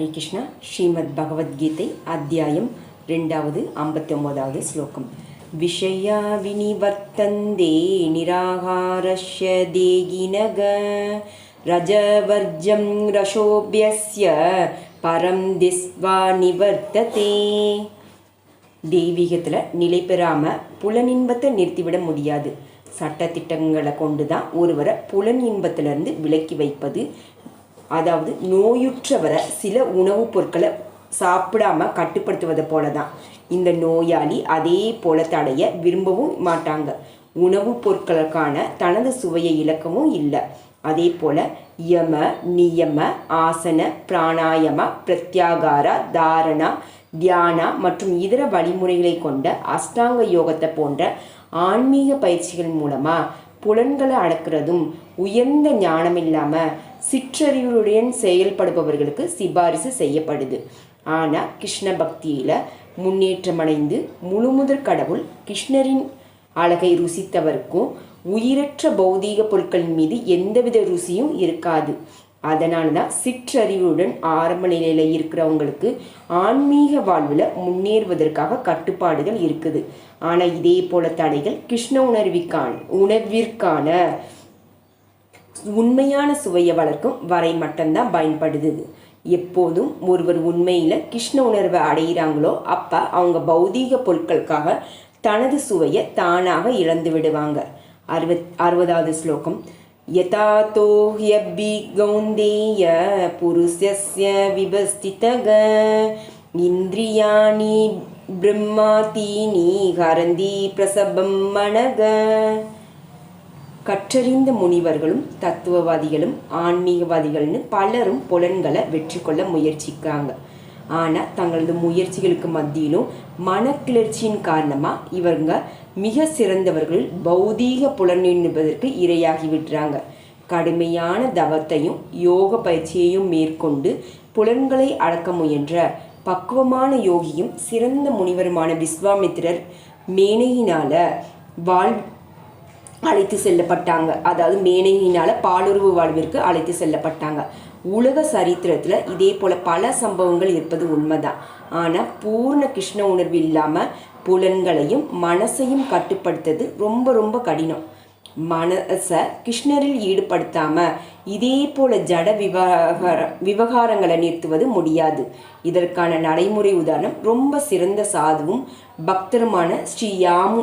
ஹரே கிருஷ்ணா ஸ்ரீமத் பகவத்கீதை அத்தியாயம் ரெண்டாவது ஐம்பத்தி ஒன்பதாவது ஸ்லோகம். விஷயா வினிவர்த்தந்தே நிராகாரஸ்ய தேகினக ரஜவர்ஜம் ரஷோபியஸ்ய பரம் திஸ்வா நிவர்த்ததே. தெய்வீகத்தில் நிலை பெறாமல் புலனின்பத்தை நிறுத்திவிட முடியாது. சட்டத்திட்டங்களை கொண்டு தான் ஒருவரை புலன் இன்பத்திலிருந்து விலக்கி வைப்பது அதாவது நோயுற்றவரை சில உணவுப் பொருட்களை சாப்பிடாம கட்டுப்படுத்துவதை போல தான் இந்த நோயாளி அதே போல தடைய விரும்பவும் மாட்டாங்க. உணவுப் பொருட்களுக்கான தனது சுவையை இழக்கவும் இல்லை. அதே போல யம நியம ஆசன பிராணாயம பிரத்யாகாரா தாரணா தியானா மற்றும் இதர வழிமுறைகளை கொண்ட அஷ்டாங்க யோகத்தை போன்ற ஆன்மீக பயிற்சிகள் மூலமாக புலன்களை அடக்கிறதும் உயர்ந்த ஞானம் இல்லாமல் சிற்றறிவுடன் செயல்படுபவர்களுக்கு சிபாரிசு செய்யப்படுது. ஆனால் கிருஷ்ண பக்தியில் முன்னேற்றமடைந்து முழுமுதற் கடவுள் கிருஷ்ணரின் அழகை ருசித்தவருக்கும் உயிரற்ற பௌதீக பொருட்களின் மீது எந்தவித ருசியும் இருக்காது. அதனால தான் சிற்றறிவுடன் ஆரம்ப நிலையில் இருக்கிறவங்களுக்கு ஆன்மீக வாழ்வில் முன்னேறுவதற்காக கட்டுப்பாடுகள் இருக்குது. ஆனால் இதே போல தடைகள் கிருஷ்ண உணர்விற்கான உணர்விற்கான உண்மையான சுவையை வளர்க்கும் வரை மட்டும்தான் பயன்படுது. எப்போதும் ஒருவர் உண்மையில் கிருஷ்ண உணர்வை அடைகிறாங்களோ அப்போ அவங்க பௌதீக பொருட்களுக்காக தனது சுவையை தானாக இழந்து விடுவாங்க. அறுபத் அறுபதாவது ஸ்லோகம். यथातो ह्यभिगौन्देय पुरुषस्य विवस्थितग इन्द्रियाणि பிரம்மாத்தீனி ஹரந்தி பிரசபம் மணக கற்றறிந்த முனிவர்களும் தத்துவவாதிகளும் ஆன்மீகவாதிகள்னு பலரும் புலன்களை வெற்றி கொள்ள முயற்சிக்கிறாங்க ஆனால் தங்களது முயற்சிகளுக்கு மத்தியிலும் மனக்கிளர்ச்சியின் காரணமாக இவங்க மிக சிறந்தவர்கள் பௌதீக புலன் என்பதற்கு இரையாகி விடுறாங்க. கடுமையான தவத்தையும் யோக பயிற்சியையும் மேற்கொண்டு புலன்களை அடக்க முயன்ற பக்குவமான யோகியும் சிறந்த முனிவருமான விஸ்வாமித்திரர் மேனையினால வாழ் அழைத்து செல்லப்பட்டாங்க. அதாவது மேனையினால பாலுறவு வாழ்விற்கு அழைத்து செல்லப்பட்டாங்க. உலக சரித்திரத்தில் இதே போல பல சம்பவங்கள் இருப்பது உண்மைதான். ஆனால் பூர்ண கிருஷ்ண உணர்வு இல்லாமல் புலன்களையும் மனசையும் கட்டுப்படுத்துறது ரொம்ப ரொம்ப கடினம். மனசை கிருஷ்ணரில் ஈடுபடுத்தாமல் இதே போல ஜட விவகார விவகாரங்களை நிறுத்துவது முடியாது. இதற்கான நடைமுறை உதாரணம் ரொம்ப சிறந்த சாதுவும் பக்தருமான ஸ்ரீ யாமு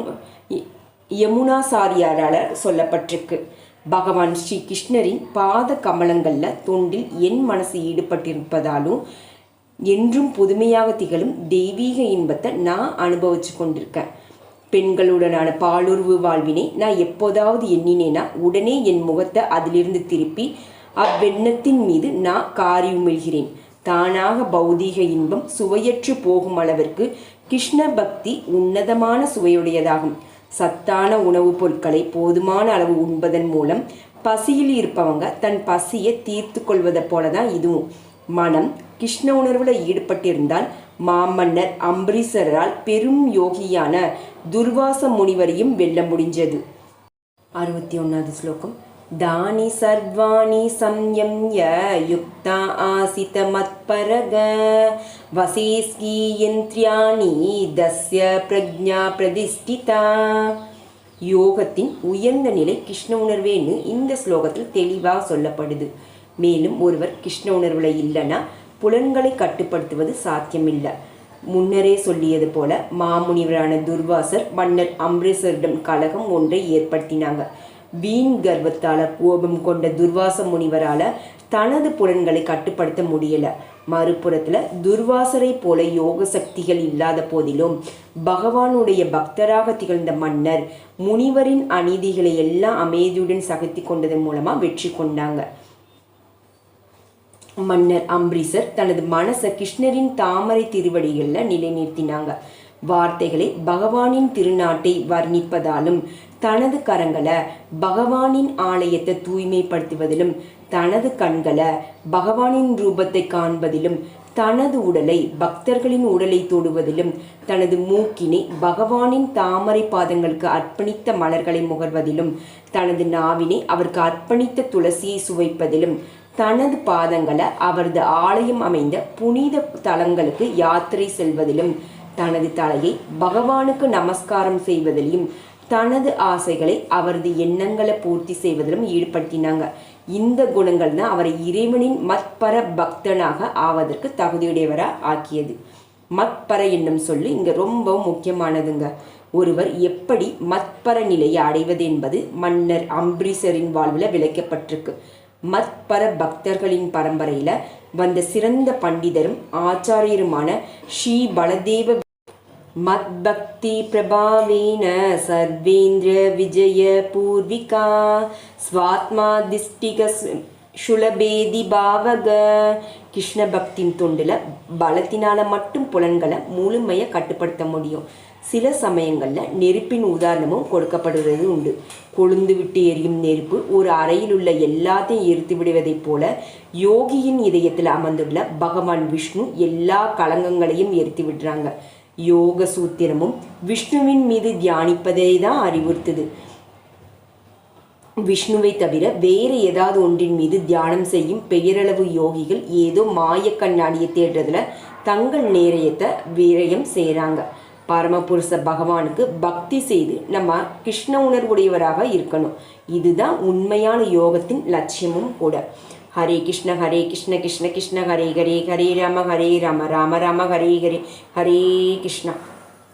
யமுனாசாரியாரால் சொல்லப்பட்டிருக்கு. பகவான் ஸ்ரீ கிருஷ்ணரின் பாத கமலங்களில் தொண்டில் என் மனசு ஈடுபட்டிருப்பதாலும் என்றும் புதுமையாக திகழும் தெய்வீக இன்பத்தை நான் அனுபவிச்சு கொண்டிருக்கேன். பெண்களுடனான பாலுறவு வாழ்வினை நான் எப்போதாவது எண்ணினேனா உடனே என் முகத்தை அதிலிருந்து திருப்பி அவ்வெண்ணத்தின் மீது நான் காரி உமிழ்கிறேன். தானாக பௌதீக இன்பம் சுவையற்று போகும் அளவிற்கு கிருஷ்ண பக்தி உன்னதமான சுவையுடையதாகும். சத்தான உணவுப் பொருட்களை போதுமான அளவு உண்பதன் மூலம் பசியில் இருப்பவங்க தன் பசியை தீர்த்து கொள்வதை போல தான் இதுவும். மனம் கிருஷ்ண உணர்வில் ஈடுபட்டிருந்தால் மாமன்னர் அம்பரீசரால் பெரும் யோகியான துர்வாச முனிவரையும் வெல்ல முடிஞ்சது. அறுபத்தி ஒன்றாவது ஸ்லோகம். தானி சர்வாணி சம்யம்ய யுக்தா ஆசித மத்பரக. வசேஸ்கீயந்திரியாணி தஸ்ய பிரஜா பிரதிஷ்டிதா. யோகத்தின் உயர்ந்த நிலை கிருஷ்ண உணர்வேன்னு இந்த ஸ்லோகத்தில் தெளிவாக சொல்லப்படுது. மேலும் ஒருவர் கிருஷ்ண உணர்வில் இல்லைன்னா புலன்களை கட்டுப்படுத்துவது சாத்தியமில்லை. முன்னரே சொல்லியது போல மாமுனிவரான துர்வாசர் மன்னர் அம்ரிசரிடம் கலகம் ஒன்றை ஏற்படுத்தினாங்க. வீண் கர்வத்தால கோபம் கொண்ட துர்வாச முனிவரால தனது புலன்களை கட்டுப்படுத்த முடியல. மறுபுறத்துல துர்வாசரை போல யோக சக்திகள் இல்லாத போதிலும் பகவானுடைய பக்தராக திகழ்ந்த மன்னர் முனிவரின் அநீதிகளை எல்லாம் அமைதியுடன் சகத்தி கொண்டதன் மூலமா வெற்றி கொண்டாங்க. மன்னர் அம்பரீசர் தனது மனசை கிருஷ்ணரின் தாமரை திருவடிகளில் நிலைநிறுத்தினாங்க. வார்த்தைகளை பகவானின் திருநாட்டை வர்ணிப்பதாலும் தனது கரங்களை பகவானின் ஆலயத்தை தூய்மைப்படுத்துவதிலும் தனது கண்களை பகவானின் ரூபத்தை காண்பதிலும் தனது உடலை பக்தர்களின் உடலை தொடுவதிலும் தனது மூக்கினை பகவானின் தாமரை பாதங்களுக்கு அர்ப்பணித்த மலர்களை முகர்வதிலும் தனது நாவினை அவருக்கு அர்ப்பணித்த துளசியை சுவைப்பதிலும் தனது பாதங்களை அவரது ஆலயம் அமைந்த புனித தலங்களுக்கு யாத்திரை செல்வதிலும் தனது தலையை பகவானுக்கு நமஸ்காரம் செய்வதிலும் தனது ஆசைகளை அவரது எண்ணங்களை பூர்த்தி செய்வதிலும் ஈடுபடுத்தினாங்க. இந்த குணங்கள் தான் அவரை இறைவனின் மத்பர பக்தனாக ஆவதற்கு தகுதியுடையவராக ஆக்கியது. மத்பர என்னும் சொல்லு இங்க ரொம்ப முக்கியமானதுங்க. ஒருவர் எப்படி மத்பர நிலையை அடைவது என்பது மன்னர் அம்பரீசரின் வாழ்வில் விளக்கப்பட்டிருக்கு. மத்பர பக்தர்களின் பரம்பரையில வந்த சிறந்த பண்டிதரும் ஆச்சாரியருமான ஸ்ரீ பலதேவ மத்பக்தி பிரபாவேன சர்வேந்திர விஜய பூர்விகா ஸ்வாத்மா திஷ்டிக சுலபேதி பாவக கிருஷ்ண பக்தின் தொண்டில் பலத்தினால மட்டும் புலன்களை முழுமையை கட்டுப்படுத்த முடியும். சில சமயங்களில் நெருப்பின் உதாரணமும் கொடுக்கப்படுவது உண்டு. கொழுந்து விட்டு எரியும் நெருப்பு ஒரு அறையில் உள்ள எல்லாத்தையும் எரித்து விடுவதைப் போல யோகியின் இதயத்தில் அமர்ந்துள்ள பகவான் விஷ்ணு எல்லா களங்கங்களையும் எரித்து விடுறாங்க. யோக சூத்திரமும் விஷ்ணுவின் மீது தியானிப்பதை தான் அறிவுறுத்துது. விஷ்ணுவை தவிர வேறு ஏதாவது ஒன்றின் மீது தியானம் செய்யும் பெயரளவு யோகிகள் ஏதோ மாய கண்ணாடியை தேடுறதுல தங்கள் நேரையத்தை விரயம் செய்கிறாங்க பரமபுருஷ பகவானுக்கு பக்தி செய்து நம்ம கிருஷ்ண உணர்வுடையவராக இருக்கணும். இதுதான் உண்மையான யோகத்தின் லட்சியமும் கூட. ஹரே கிருஷ்ண ஹரே கிருஷ்ண கிருஷ்ண கிருஷ்ண ஹரே ஹரே ஹரே ராம ஹரே ராம ராம ராம ஹரே ஹரே ஹரே கிருஷ்ணா.